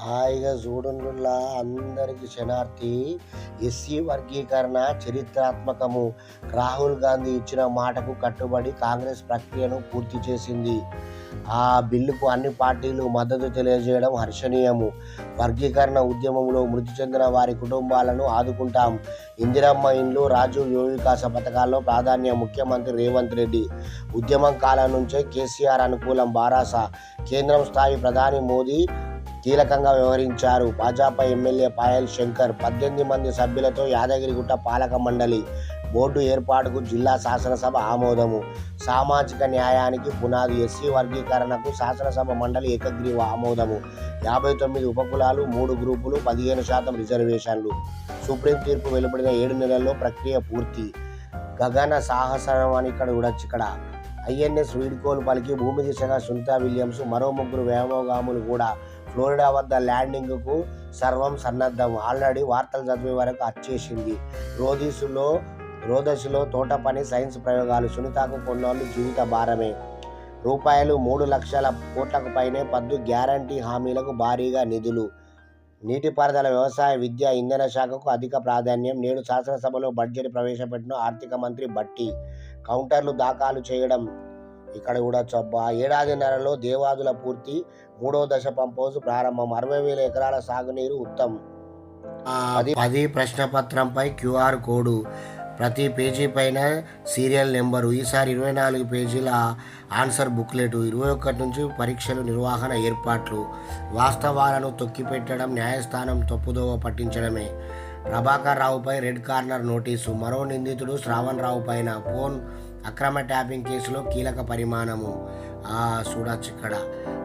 హాయిగా చూడండిలా అందరికీ శనార్థి ఎస్సీ వర్గీకరణ చరిత్రాత్మకము. రాహుల్ గాంధీ ఇచ్చిన మాటకు కట్టుబడి కాంగ్రెస్ ప్రక్రియను పూర్తి చేసింది. ఆ బిల్లుకు అన్ని పార్టీలు మద్దతు తెలియజేయడం హర్షణీయము. వర్గీకరణ ఉద్యమంలో మృతి చెందిన వారి కుటుంబాలను ఆదుకుంటాం. ఇందిరమ్మ ఇండ్లు రాజు యువ వికాస పథకాల్లో ప్రాధాన్య ముఖ్యమంత్రి రేవంత్ రెడ్డి. ఉద్యమం కాలం నుంచే కేసీఆర్ అనుకూలం బారాస. కేంద్రం స్థాయి ప్రధాని మోదీ కీలకంగా వ్యవహరించారు. భాజపా ఎమ్మెల్యే పాయల్ శంకర్ పద్దెనిమిది మంది సభ్యులతో యాదగిరిగుట్ట పాలక మండలి బోర్డు ఏర్పాటుకు జిల్లా శాసనసభ ఆమోదము. సామాజిక న్యాయానికి పునాది ఎస్సీ వర్గీకరణకు శాసనసభ మండలి ఏకగ్రీవ ఆమోదము. యాభై తొమ్మిది ఉపకులాలు మూడు గ్రూపులు పదిహేను శాతం రిజర్వేషన్లు. సుప్రీం తీర్పు వెలువడిన ఏడు నెలల్లో ప్రక్రియ పూర్తి. గగన సాహసం అని ఇక్కడ చూడొచ్చు ఇక్కడ. ఐఎన్ఎస్ వీడ్కోలు పలికి భూమి దిశగా సునీతా విలియమ్స్ మరో ముగ్గురు వ్యోమగాములు కూడా ఫ్లోరిడా వద్ద ల్యాండింగ్కు సర్వం సన్నద్ధం. ఆల్రెడీ వార్తలు చదివే వరకు వచ్చేసింది రోదీసులో రోదశిలో తోట పని సైన్స్ ప్రయోగాలు సునీతకు కొన్నాళ్ళు జీవిత భారమే. రూపాయలు మూడు లక్షల కోట్లకు పైనే పద్దు గ్యారంటీ హామీలకు భారీగా నిధులు. నీటిపారుదల వ్యవసాయ విద్య ఇంధన శాఖకు అధిక ప్రాధాన్యం. నేడు శాసనసభలో బడ్జెట్ ప్రవేశపెట్టిన ఆర్థిక మంత్రి బట్టి కౌంటర్లు దాఖలు చేయడం. ఇక్కడ కూడా చొబ్బా ఏడాదిన్నరలో దేవాదుల పూర్తి మూడో దశ పంపోజు ప్రారంభం. అరవై వేల ఎకరాల సాగునీరు ఉత్తమ్. పది పది ప్రశ్నపత్రంపై క్యూఆర్ కోడ్. ప్రతి పేజీ పైన సీరియల్ నెంబరు. ఈసారి ఇరవై నాలుగు పేజీల ఆన్సర్ బుక్లెట్. ఇరవై ఒకటి నుంచి పరీక్షలు నిర్వహణ ఏర్పాట్లు. వాస్తవాలను తొక్కిపెట్టడం న్యాయస్థానం తప్పుదోవ పట్టించడమే. ప్రభాకర్ రావుపై రెడ్ కార్నర్ నోటీసు. మరో నిందితుడు శ్రావణ్ రావు పైన ఫోన్ అక్రమ ట్యాపింగ్ కేసులో కీలక పరిమాణము. ఆ, చూడొచ్చు ఇక్కడ.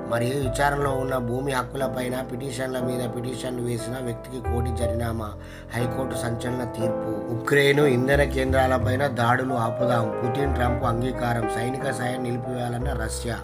మరియు విచారణలో ఉన్న భూమి హక్కులపైన పిటిషన్ల మీద పిటిషన్లు వేసిన వ్యక్తికి కోటి జరినామా హైకోర్టు సంచలన తీర్పు. ఉక్రెయిన్ ఇంధన కేంద్రాలపైన దాడులు ఆపుదాం. పుతిన్ ట్రంప్ అంగీకారం. సైనిక సాయం నిలిపివేయాలన్న రష్యా.